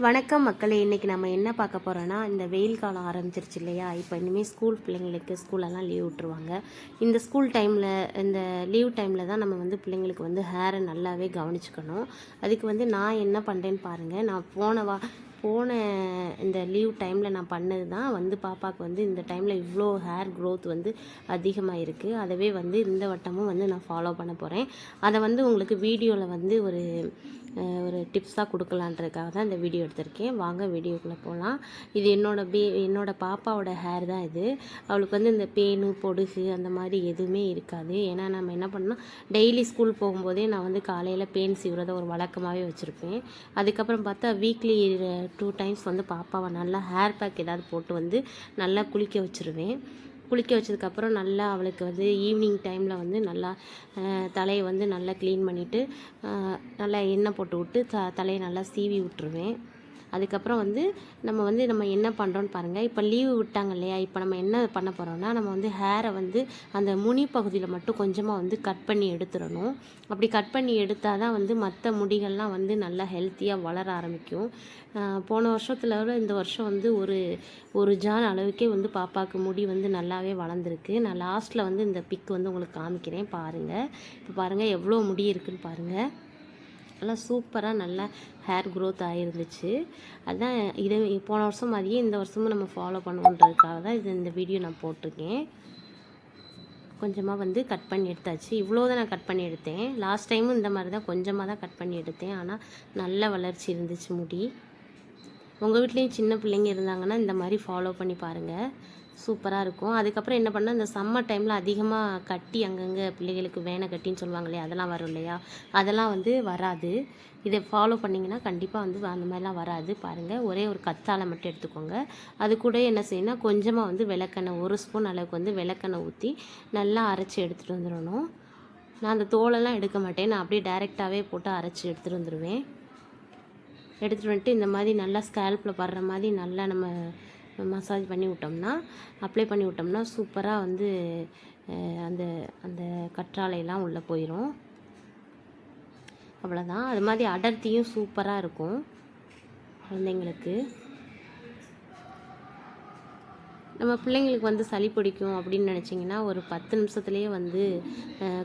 வணக்கம் மக்களே. இன்றைக்கி நம்ம என்ன பார்க்க போகிறோன்னா இந்த வெயில் காலம் ஆரம்பிச்சிருச்சு இல்லையா? இப்போ இனிமேல் ஸ்கூல் பிள்ளைங்களுக்கு ஸ்கூலெல்லாம் லீவ் விட்டுருவாங்க. இந்த ஸ்கூல் டைமில் இந்த லீவ் டைமில் தான் நம்ம வந்து பிள்ளைங்களுக்கு வந்து ஹேரை நல்லாவே கவனிச்சுக்கணும். அதுக்கு வந்து நான் என்ன பண்ணுறேன்னு பாருங்கள் நான் போன வா போன இந்த லீவ் டைமில் நான் பண்ணது தான் வந்து பாப்பாவுக்கு வந்து இந்த டைமில் இவ்வளோ ஹேர் க்ரோத் வந்து அதிகமாக இருக்குது அதவே வந்து இந்த வட்டமும் வந்து நான் ஃபாலோ பண்ண போகிறேன் அதை வந்து உங்களுக்கு வீடியோவில் வந்து ஒரு ஒரு டிப்ஸாக கொடுக்கலான்றதுக்காக தான் இந்த வீடியோ எடுத்திருக்கேன். வாங்க வீடியோக்குள்ளே போகலாம் இது என்னோட பே என்னோடய பாப்பாவோட ஹேர் தான் இது. அவளுக்கு வந்து இந்த பேனு பொடுகு அந்த மாதிரி எதுவுமே இருக்காது. ஏன்னா நம்ம என்ன பண்ணோம் டெய்லி ஸ்கூல் போகும்போதே நான் வந்து காலையில் பேன் சீவுறதை ஒரு வழக்கமாகவே வச்சுருப்பேன். அதுக்கப்புறம் பார்த்தா வீக்லி டூ டைம்ஸ் வந்து பாப்பாவை நல்லா ஹேர் பேக் ஏதாவது போட்டு வந்து நல்லா குளிக்க வச்சுருவேன். குளிக்க வச்சதுக்கப்புறம் நல்லா அவளுக்கு வந்து ஈவினிங் டைமில் வந்து நல்லா தலையை வந்து நல்லா க்ளீன் பண்ணிவிட்டு நல்லா எண்ணெய் போட்டு விட்டு த தலையை நல்லா சீவி விட்டுருவேன். அதுக்கப்புறம் வந்து நம்ம வந்து நம்ம என்ன பண்ணுறோன்னு பாருங்கள் இப்போ லீவு விட்டாங்க இல்லையா? இப்போ நம்ம என்ன பண்ண போகிறோம்னா நம்ம வந்து ஹேரை வந்து அந்த முனி பகுதியில் மட்டும் கொஞ்சமாக வந்து கட் பண்ணி எடுத்துடணும். அப்படி கட் பண்ணி எடுத்தால் தான் வந்து மற்ற முடிகள்லாம் வந்து நல்லா ஹெல்த்தியாக வளர ஆரம்பிக்கும். போன வருஷத்தில் விட இந்த வருஷம் வந்து ஒரு ஒரு ஜான் அளவுக்கே வந்து பாப்பாவுக்கு முடி வந்து நல்லாவே வளர்ந்துருக்கு. நான் லாஸ்ட்டில் வந்து இந்த பிக் வந்து உங்களுக்கு காமிக்கிறேன். பாருங்கள் இப்போ பாருங்கள் எவ்வளோ முடி இருக்குன்னு பாருங்கள் நல்லா சூப்பராக நல்லா ஹேர் க்ரோத் ஆகிருந்துச்சு அதான் இது போன வருஷம் மாதிரியே இந்த வருஷமும் நம்ம ஃபாலோ பண்ணுவோன்றதுக்காக தான் இது இந்த வீடியோ நான் போட்டிருக்கேன். கொஞ்சமாக வந்து கட் பண்ணி எடுத்தாச்சு. இவ்வளோ தான் நான் கட் பண்ணி எடுத்தேன். லாஸ்ட் டைமும் இந்த மாதிரி தான் கொஞ்சமாக தான் கட் பண்ணி எடுத்தேன். ஆனால் நல்ல வளர்ச்சி இருந்துச்சு முடி. உங்கள் வீட்லேயும் சின்ன பிள்ளைங்க இருந்தாங்கன்னா இந்த மாதிரி ஃபாலோ பண்ணி பாருங்கள் சூப்பராக இருக்கும். அதுக்கப்புறம் என்ன பண்ணால் இந்த சம்மர் டைமில் அதிகமாக கட்டி அங்கங்கே பிள்ளைகளுக்கு வேனை கட்டின்னு சொல்லுவாங்க இல்லையா அதெல்லாம் வரும் இல்லையா? அதெல்லாம் வந்து வராது. இதை ஃபாலோ பண்ணிங்கன்னா கண்டிப்பாக வந்து அந்த மாதிரிலாம் வராது. பாருங்கள் ஒரே ஒரு கத்தாழை மட்டும் எடுத்துக்கோங்க. அது கூட என்ன செய்யணும்னா கொஞ்சமாக வந்து விளக்கெண்ணெய் ஒரு ஸ்பூன் அளவுக்கு வந்து விளக்கெண்ணெய் ஊற்றி நல்லா அரைச்சி எடுத்துகிட்டு வந்துடணும். நான் அந்த தோலெல்லாம் எடுக்க மாட்டேன். நான் அப்படியே டைரெக்டாகவே போட்டு அரைச்சி எடுத்துகிட்டு வந்துடுவேன் எடுத்துகிட்டு வந்துட்டு இந்த மாதிரி நல்லா ஸ்கேல்பில் படுற மாதிரி நல்லா நம்ம மசாஜ் பண்ணி விட்டோம்னா அப்ளை பண்ணி விட்டோம்னா சூப்பராக வந்து அந்த அந்த கற்றாழையெல்லாம் உள்ளே போயிடும் அவ்வளோதான் அது மாதிரி அடர்த்தியும் சூப்பராக இருக்கும் குழந்தைங்களுக்கு. நம்ம பிள்ளைங்களுக்கு வந்து சளி பிடிக்கும் அப்படின்னு நினச்சிங்கன்னா ஒரு பத்து நிமிஷத்துலேயே வந்து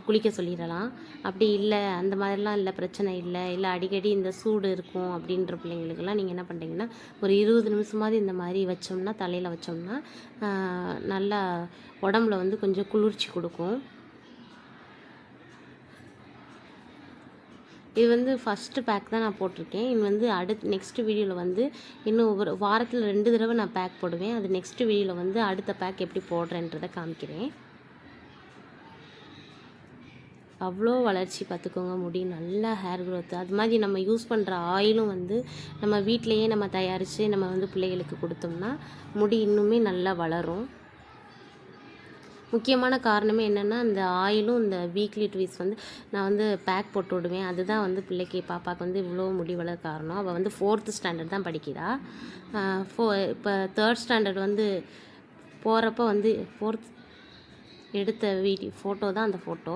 குளிக்க சொல்லிடலாம். அப்படி இல்லை அந்த மாதிரிலாம் இல்லை பிரச்சனை இல்லை இல்லை அடிக்கடி இந்த சூடு இருக்கும் அப்படின்ற பிள்ளைங்களுக்கெல்லாம் நீங்கள் என்ன பண்ணுறீங்கன்னா ஒரு இருபது நிமிஷமாவது இந்த மாதிரி வச்சோம்னா தலையில் வச்சோம்னா நல்லா உடம்புல வந்து கொஞ்சம் குளிர்ச்சி கொடுக்கும். இது வந்து ஃபஸ்ட்டு பேக் தான் நான் போட்டிருக்கேன். இது வந்து அடுத்து நெக்ஸ்ட் வீடியோவில் வந்து இன்னும் ஒரு வாரத்தில் ரெண்டு தடவை நான் பேக் போடுவேன். அது நெக்ஸ்ட் வீடியோவில் வந்து அடுத்த பேக் எப்படி போடுறேன்றதை காமிக்கிறேன். அவ்வளோ வளர்ச்சி பார்த்துக்கோங்க முடி. நல்லா ஹேர் க்ரோத் அது மாதிரி நம்ம யூஸ் பண்ணுற ஆயிலும் வந்து நம்ம வீட்டிலையே நம்ம தயாரித்து நம்ம வந்து பிள்ளைகளுக்கு கொடுத்தோம்னா முடி இன்னுமே நல்லா வளரும். முக்கியமான காரணமே என்னென்னா இந்த ஆயிலும் இந்த வீக்லி ட்வீஸ் வந்து நான் வந்து பேக் போட்டு விடுவேன். அதுதான் வந்து பிள்ளைக்கு பாப்பாவுக்கு வந்து இவ்வளோ முடி வளர காரணம். அவள் வந்து ஃபோர்த்து ஸ்டாண்டர்ட் தான் படிக்கிறா. ஃபோ இப்போ தேர்ட் ஸ்டாண்டர்ட் வந்து போகிறப்ப வந்து ஃபோர்த் எடுத்த வீடியோ ஃபோட்டோ தான் அந்த ஃபோட்டோ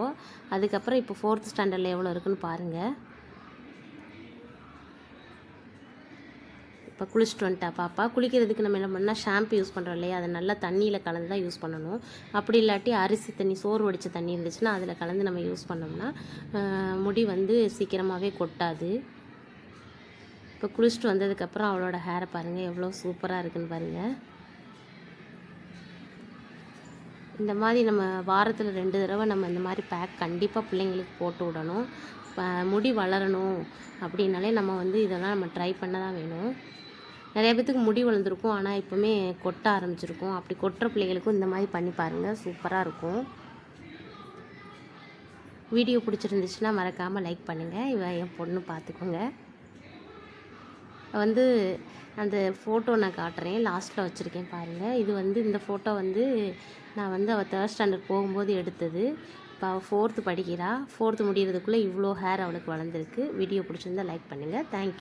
அதுக்கப்புறம் இப்போ ஃபோர்த் ஸ்டாண்டர்டில் எவ்வளோ இருக்குன்னு பாருங்கள் இப்போ குளிச்சுட்டு வந்துட்டா பாப்பா குளிக்கிறதுக்கு நம்ம என்ன பண்ணால் ஷாம்பு யூஸ் பண்ணுறோம் இல்லையா? அதை நல்லா தண்ணியில் கலந்து தான் யூஸ் பண்ணணும். அப்படி இல்லாட்டி அரிசி தண்ணி சோறு வடித்த தண்ணி இருந்துச்சுன்னா அதில் கலந்து நம்ம யூஸ் பண்ணோம்னா முடி வந்து சீக்கிரமாகவே கொட்டாது. இப்போ குளிச்சுட்டு வந்ததுக்கப்புறம் அவளோட ஹேரை பாருங்கள் எவ்வளோ சூப்பராக இருக்குன்னு பாருங்கள் இந்த மாதிரி நம்ம வாரத்தில் ரெண்டு தடவை நம்ம இந்த மாதிரி பேக் கண்டிப்பாக பிள்ளைங்களுக்கு போட்டு விடணும். முடி வளரணும் அப்படின்னாலே நம்ம வந்து இதெல்லாம் நம்ம ட்ரை பண்ண தான் வேணும். நிறைய பேத்துக்கு முடி வளர்ந்துருக்கும் ஆனால் இப்போவுமே கொட்ட ஆரம்பிச்சிருக்கும். அப்படி கொட்டுற பிள்ளைகளுக்கும் இந்த மாதிரி பண்ணி பாருங்கள் சூப்பராக இருக்கும். வீடியோ பிடிச்சிருந்துச்சுன்னா மறக்காமல் லைக் பண்ணுங்கள் இவன் என் பொண்ணு பார்த்துக்கோங்க வந்து அந்த ஃபோட்டோ நான் காட்டுறேன் லாஸ்ட்டில் வச்சுருக்கேன் பாருங்கள் இது வந்து இந்த ஃபோட்டோ வந்து நான் வந்து அவள் தேர்ட் ஸ்டாண்டர்ட் போகும்போது எடுத்தது. இப்போ அவள் ஃபோர்த்து படிக்கிறா. ஃபோர்த்து முடிகிறதுக்குள்ளே இவ்வளோ ஹேர் அவளுக்கு வளர்ந்துருக்கு. வீடியோ பிடிச்சிருந்தா லைக் பண்ணுங்கள் தேங்க்யூ